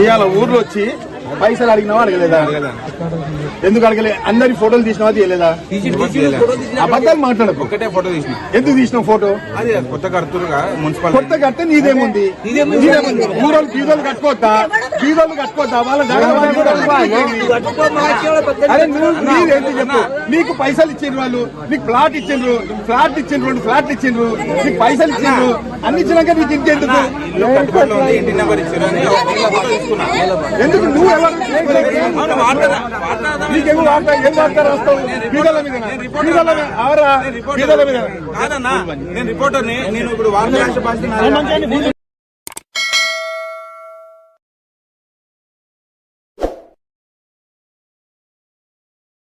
ఇవాళ ఊర్లో వచ్చి పైసలు అడిగినావా? అడగలేదా? ఎందుకు అడగలే? అందరి ఫోటోలు తీసినావా తీయలేదా? అబద్ధాలు మాట్లాడకు. ఒక్కటే ఫోటో తీసిన. ఎందుకు తీసినావు ఫోటో? అది కొత్త కడుతురుగా మున్సిపల్. కొత్త కడితే నీదేముంది? ఊరోళ్ళు బీదోళ్ళు కట్టుకోవద్దా? బీదోళ్ళు కట్టుకోవద్దా? వాళ్ళ అరే నువ్వు నీదేంటి చెప్పు? నీకు పైసలు ఇచ్చిండ్రు వాళ్ళు నీకు ప్లాట్ ఇచ్చిండ్రు ఫ్లాట్ ఇచ్చిండ్రు రెండు ఫ్లాట్లు ఇచ్చిండ్రు నీకు పైసలు ఇచ్చిండ్రు అన్ని ఇచ్చినాక నీకు ఇంకెందుకు? ఎందుకు నువ్వు నీకేమో వార్త? ఏం వార్త రాస్తావు? బీదల మీద బీదల మీద అవరా నేను రిపోర్టర్ బీదల మీద కాదన్నా నేను రిపోర్టర్ని నేను ఇప్పుడు వార్తా రాష్ట్ర